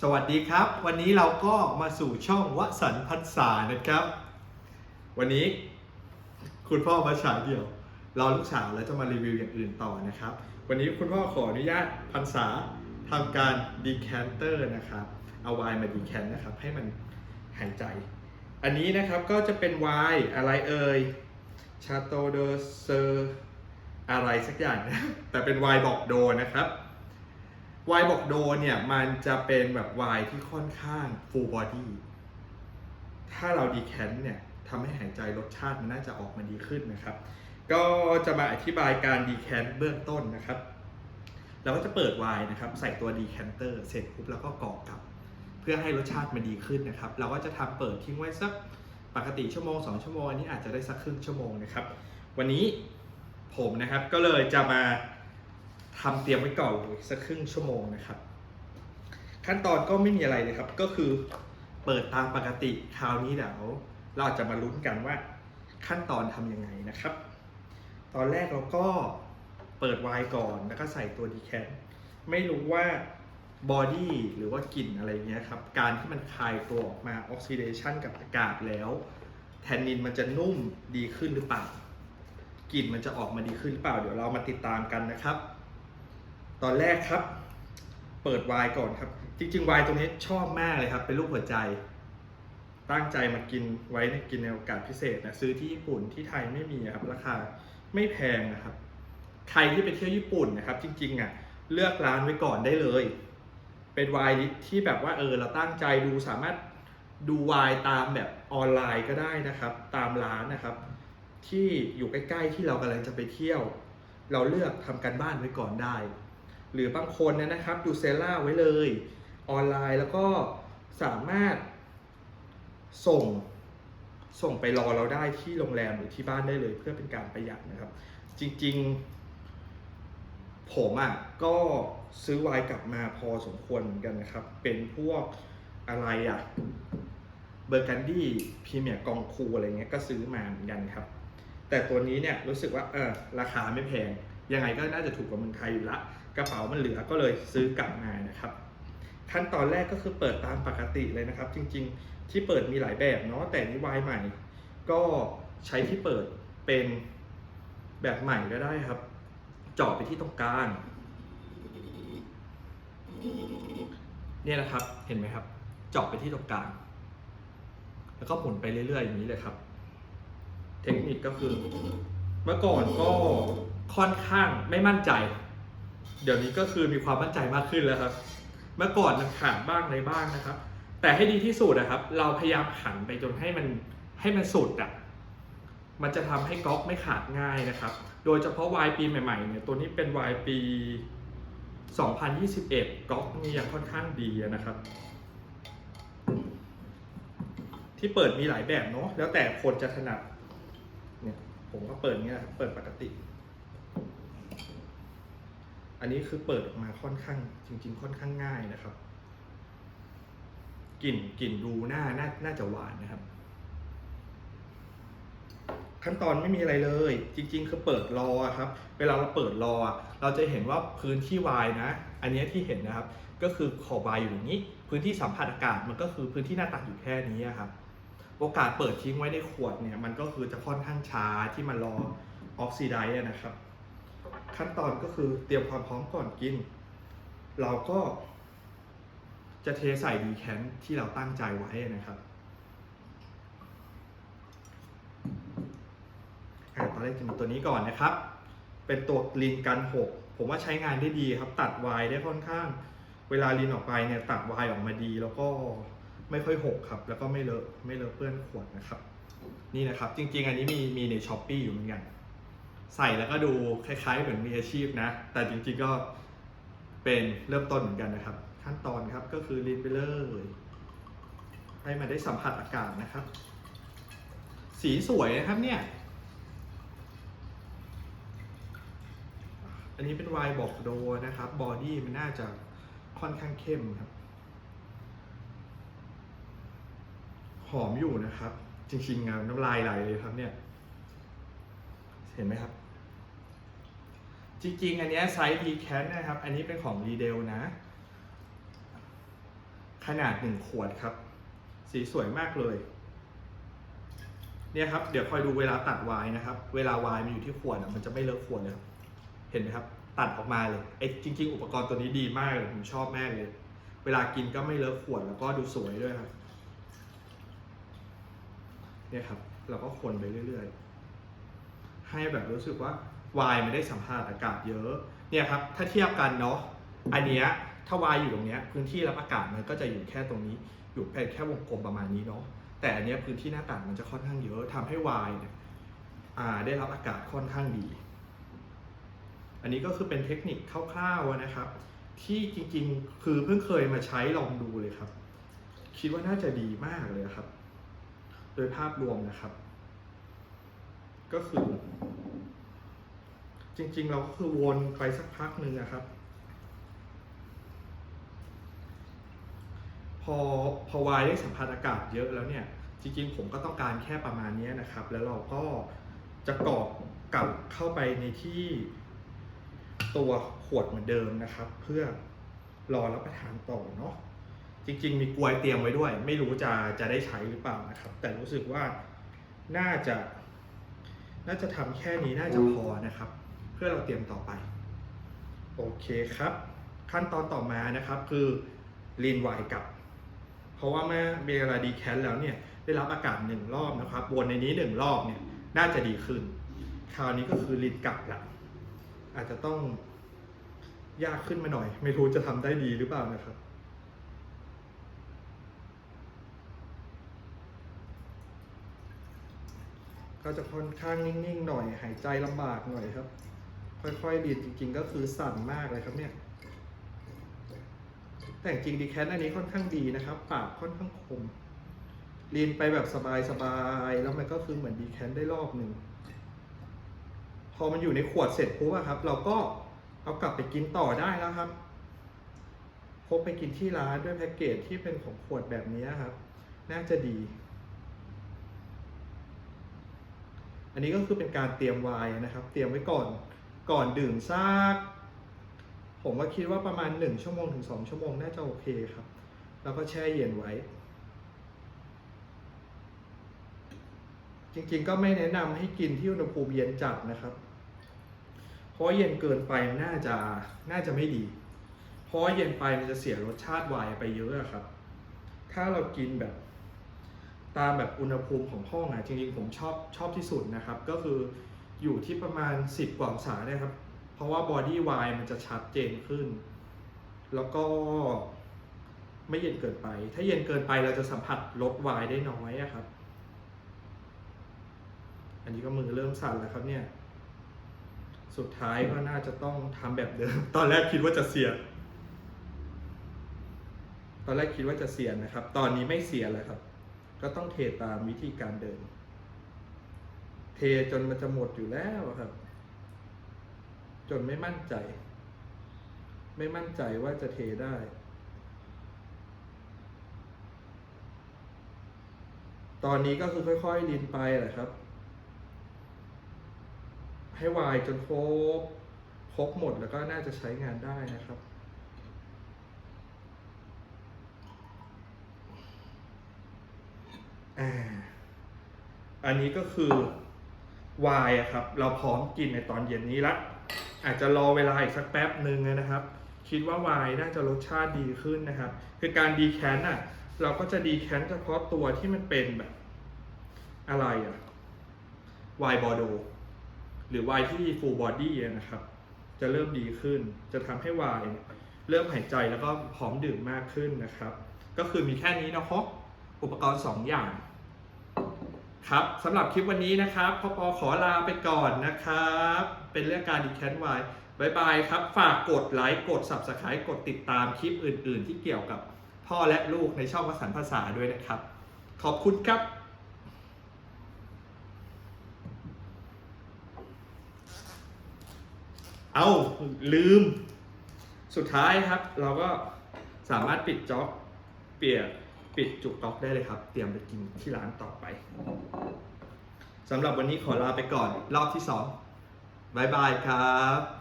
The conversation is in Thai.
สวัสดีครับ วันนี้เราก็มาสู่ช่องวสันพันษานะครับ วันนี้คุณพ่อมาฉายเดี่ยวรอลูกสาวแล้วจะมารีวิวอย่างอื่นต่อนะครับ วันนี้คุณพ่อขออนุญาตพันษาทำการดีแคนเตอร์นะครับ เอาไวน์มาดีแคนนะครับ ให้มันหายใจ อันนี้นะครับก็จะเป็นไวน์อะไรเอ่ยชาโตเดอเซอร์อะไรสักอย่างนะแต่เป็นไวน์บอกโดนะครับ ไวน์บอกโดเนี่ย มันจะเป็นแบบไวน์ที่ค่อนข้าง full body ถ้าเราดีแคนเนี่ยทำให้หายใจรสชาติมันน่าจะออกมาดีขึ้นนะครับ ก็จะมาอธิบายการดีแคนเบื้องต้นนะครับ เราก็จะเปิดไวน์นะครับ ใส่ตัวดีแคนเตอร์เสร็จปุ๊บแล้วก็กรอกกลับ เพื่อให้รสชาติมันดีขึ้นนะครับ เราก็จะทำเปิดทิ้งไว้สักปกติชั่วโมง 2 ชั่วโมง อันนี้อาจจะได้สักครึ่งชั่วโมงนะครับ วันนี้ผมนะครับก็เลยจะมา ทำเตรียมไว้ก่อนเลยสักครึ่งชั่วโมงนะครับ ขั้นตอนก็ไม่มีอะไรเลยครับ ก็คือเปิดตามปกติคราวนี้เดี๋ยวเราอาจจะมาลุ้นกันว่าขั้นตอนทำยังไงนะครับ ตอนแรกเราก็เปิดไวน์ก่อนแล้วก็ใส่ตัวดีแคนไม่รู้ว่าบอดี้หรือว่ากลิ่นอะไรเงี้ยครับ การที่มันคลายตัวออกมาออกซิเดชันกับอากาศแล้ว แทนนินมันจะนุ่มดีขึ้นหรือเปล่ากลิ่นมันจะออกมาดีขึ้นหรือเปล่า เดี๋ยวเรามาติดตามกันนะครับ ตอนแรกครับ เปิดไวน์ก่อนครับ จริงๆไวน์ตรงนี้ชอบมากเลยครับ เป็นรูปหัวใจ ตั้งใจมากินไว้ในกินในโอกาสพิเศษนะซื้อที่ญี่ปุ่นที่ไทยไม่มีครับ ราคาไม่แพงนะครับ ใครที่ไปเที่ยวญี่ปุ่นนะครับ จริงๆอะเลือกร้านไว้ก่อนได้เลย เป็นไวน์ที่แบบว่าเออเราตั้งใจดูสามารถดูไวน์ตามแบบออนไลน์ก็ได้นะครับ ตามร้านนะครับ ที่อยู่ใกล้ๆที่เรากำลังจะไปเที่ยว เราเลือกทำการบ้านไว้ก่อนได้ หรือบางคนเนยนะครับดูเซล่าไว้เลยออนไลน์แล้วก็สามารถส่งส่งไปรอเราได้ที่โรงแรมหรือที่บ้านได้เลย เพื่อเป็นการประหยัดนะครับ จริงๆ ผมอะก็ซื้อไวน์กลับมาพอสมควรเหมือนกันนะครับ เป็นพวกอะไรอะเบอร์กันดี้พรีเมียร์กองคูอะไรเงี้ยก็ซื้อมาเหมือนกันครับ แต่ตัวนี้เนี่ยรู้สึกว่าเออราคาไม่แพง ยังไงก็น่าจะถูกกว่าเมืองไทยอยู่ละ กระเป๋ามันเหลือก็เลยซื้อกลับมานะครับ ขั้นตอนแรกก็คือเปิดตามปกติเลยนะครับ จริงๆ ที่เปิดมีหลายแบบเนาะแต่นี่วายใหม่ ก็ใช้ที่เปิดเป็นแบบใหม่ก็ได้ครับจาะไปที่ตรงกลางเนี่ยนะครับเห็นไหมครับเจาะไปที่ตรงกลาง แล้วก็หมุนไปเรื่อยๆอย่างนี้เลยครับ เทคนิคก็คือ เมื่อก่อนก็ค่อนข้างไม่มั่นใจ เดี๋ยวนี้ก็คือมีความมั่นใจมากขึ้นแล้วครับ เมื่อก่อนมันขาดบ้างอะไรบ้างนะครับ แต่ให้ดีที่สุดนะครับ เราพยายามหันไปจนให้มันให้มันสุดอะมันจะทำให้ก๊อกไม่ขาดง่ายนะครับ โดยเฉพาะวายปีใหม่ๆเนี่ยตัวนี้เป็นวายปี 2021 ก๊อกนี่ยังค่อนข้างดีนะครับ ที่เปิดมีหลายแบบเนาะแล้วแต่คนจะถนัดเนี่ยผมก็เปิดเงี้ยครับเปิดปกติ อันนี้คือเปิดออกมาค่อนข้างจริง ๆ ค่อนข้างง่ายนะครับ กลิ่นกลิ่นดูหน่าน่าน่าจะหวานนะครับ ขั้นตอนไม่มีอะไรเลย จริง ๆ คือเปิดรอครับ เวลาเราเปิดรอเราจะเห็นว่าพื้นที่วายนะ อันนี้ที่เห็นนะครับ ก็คือขอบวายอยู่อย่างนี้ พื้นที่สัมผัสอากาศมันก็คือพื้นที่หน้าตักอยู่แค่นี้ครับโอกาสเปิดทิ้งไว้ในขวดเนี่ยมันก็คือจะค่อนข้างช้าที่มันรอออกซิไดซ์นะครับ ขั้นตอนก็คือเตรียมความพร้อมก่อนกิน เราก็จะเทใส่ดีแคนที่เราตั้งใจไว้นะครับอตอนแรกจะมีตัวนี้ก่อนนะครับ เป็นตัวลินกันหกผมว่าใช้งานได้ดีครับตัดวายได้ค่อนข้าง เวลาลินออกไปเนี่ยตัดวายออกมาดี แล้วก็ไม่ค่อยหกครับ แล้วก็ไม่เลอะไม่เลอะเปื้อนขวดนะครับ นี่นะครับ จริง ๆ อันนี้มีมีในช้อปปีอยู่เหมือนกัน ใส่แล้วก็ดูคล้ายๆ เหมือนมีอาชีพนะ แต่จริงๆก็เป็นเริ่มต้นเหมือนกันนะครับ ขั้นตอนครับก็คือลินไปเลยให้มันได้สัมผัสอากาศนะครับ สีสวยนะครับเนี่ย อันนี้เป็นวน์บอกโดนะครับ บอดี้มันน่าจะค่อนข้างเข้มครับ หอมอยู่นะครับ จริงๆน้ำลายไหลเลยครับเนี่ย เห็นไหมครับ จริงๆ อันนี้ไซส์ d c a n นะครับ อันนี้เป็นของรีเดลนะ ขนาดหนึ่งขวดครับ สีสวยมากเลย เนี่ยครับ เดี๋ยวคอยดูเวลาตัดวน์นะครับ เวลาวน์มันอยู่ที่ขวดอะมันจะไม่เลอะขวดเลยเห็นไหมครับ ตัดออกมาเลยไอ้จริง ๆ อุปกรณ์ตัวนี้ดีมากเลย ผมชอบมากเลย เวลากินก็ไม่เลอะขวดแล้วก็ดูสวยด้วยครับ เนี่ยครับ เราก็คนไปเรื่อย ๆ ให้แบบรู้สึกว่า วายไม่ได้สัมผัสอากาศเยอะเนี่ยครับถ้าเทียบกันเนาะอันเนี้ยถ้าวายอยู่ตรงเนี้ยพื้นที่รับอากาศมันก็จะอยู่แค่ตรงนี้ อยู่แค่แค่วงกลมประมาณนี้เนาะแต่อันเนี้ยพื้นที่หน้าต่างมันจะค่อนข้างเยอะทำให้วายเนี่ยอ่าได้รับอากาศค่อนข้างดี อันนี้ก็คือเป็นเทคนิคคร่าวๆนะครับ ที่จริงๆคือเพิ่งเคยมาใช้ลองดูเลยครับ คิดว่าน่าจะดีมากเลยครับ โดยภาพรวมนะครับ ก็คือ จริง ๆ เราก็คือวนไปสักพักหนึ่งนะครับ พอพอวายได้สัมผัสอากาศเยอะแล้วเนี่ย จริง ๆ ผมก็ต้องการแค่ประมาณนี้นะครับ แล้วเราก็จะกรอกกลับเข้าไปในที่ตัวขวดเหมือนเดิมนะครับ เพื่อรอรับประทานต่อเนาะจริง ๆ มีกลวยเตรียมไว้ด้วย ไม่รู้จะจะได้ใช้หรือเปล่านะครับ แต่รู้สึกว่าน่าจะ น่าจะทำแค่นี้น่าจะพอนะครับ พื่อเราเตรียมต่อไปโอเคครับ ขั้นตอนต่อมานะครับคือลีนไวกลับ เพราะว่าเมื่อเวลาดีแคสแล้วเนี่ยได้รับอากาศหนึ่งรอบนะครับวนในนี้หนึ่งรอบเนี่ยน่าจะดีขึ้น คราวนี้ก็คือลีนกลับละอาจจะต้องยากขึ้นมาหน่อย ไม่รู้จะทำได้ดีหรือเปล่านะครับก็จะค่อนข้างนิ่งๆ หน่อย หายใจลำบากหน่อยครับ ค่อยๆดีดจริง ๆ ก็คือสั่นมากเลยครับเนี่ย แต่จริงดีแคสอันนี้ค่อนข้างดีนะครับ ปากค่อนข้างคมลีนไปแบบสบายๆแล้วมันก็คือเหมือนดีแคนได้รอบหนึ่งพอมันอยู่ในขวดเสร็จปุ๊บครับ เราก็เอากลับไปกินต่อได้แล้วครับพกไปกินที่ร้านด้วยแพ็กเกจที่เป็นของขวดแบบนี้ครับ น่าจะดี อันนี้ก็คือเป็นการเตรียมไวน์นะครับ เตรียมไว้ก่อน ก่อนดื่มซากผมว่าคิดว่าประมาณ 1 ชั่วโมงถึง 2 ชั่วโมงน่าจะโอเคครับ แล้วก็แช่เย็นไว้ จริงๆก็ไม่แนะนำให้กินที่อุณหภูมิเย็นจัดนะครับ เพราะเย็นเกินไปน่าจะน่าจะไม่ดี เพราะเย็นไปมันจะเสียรสชาติไวน์ไปเยอะอะครับ ถ้าเรากินแบบตามแบบอุณหภูมิของห้องอะจริงๆผมชอบชอบที่สุดนะครับ ก็คือ อยู่ที่ประมาณ 10 กว่าองศาเนี่ยครับ เพราะว่าบอดี้ไวน์มันจะชัดเจนขึ้น แล้วก็ไม่เย็นเกินไป ถ้าเย็นเกินไปเราจะสัมผัสรสไวน์ได้น้อยอะครับ อันนี้ก็มือเริ่มสั่นแล้วครับเนี่ย สุดท้ายก็น่าจะต้องทำแบบเดิม ตอนแรกคิดว่าจะเสีย ตอนแรกคิดว่าจะเสียนะครับ ตอนนี้ไม่เสียแล้วครับ ก็ต้องเทตามวิธีการเดิน เทจนมันจะหมดอยู่แล้วครับ จนไม่มั่นใจ ไม่มั่นใจว่าจะเทได้ ตอนนี้ก็คือค่อยๆลินไปแหละครับ ให้วายจนครบครบหมดแล้วก็น่าจะใช้งานได้นะครับอันนี้ก็คือ วายอะครับเราพร้อมกินในตอนเย็นนี้ละอาจจะรอเวลาอีกสักแป๊บหนึ่งนะครับ คิดว่าวายน่าจะรสชาติดีขึ้นนะครับ คือการดีแคนอะเราก็จะดีแคนเฉพาะตัวที่มันเป็นแบบอะไรอะวายบอโดหรือวายที่ฟูลบอดี้นะครับ จะเริ่มดีขึ้น จะทำให้วายเนี่ยเริ่มหายใจแล้วก็พร้อมดื่มมากขึ้นนะครับ ก็คือมีแค่นี้นะครับอุปกรณ์ 2 อย่าง ครับสำหรับคลิปวันนี้นะครับพ่อปอขอลาไปก่อนนะครับ เป็นเรื่องการดีแคนไวบายบายครับ ฝากกดไลค์กด subscribe กดติดตามคลิปอื่น ๆ ที่เกี่ยวกับพ่อและลูกในช่องวสันต์ภาษาด้วยนะครับ ขอบคุณครับเอาลืม สุดท้ายครับ เราก็สามารถปิดจ็อบเปลี่ยน ปิดจุกต๊อกได้เลยครับ เตรียมไปกินที่ร้านต่อไปสำหรับวันนี้ขอลาไปก่อนรอบที่สองบายบายครับ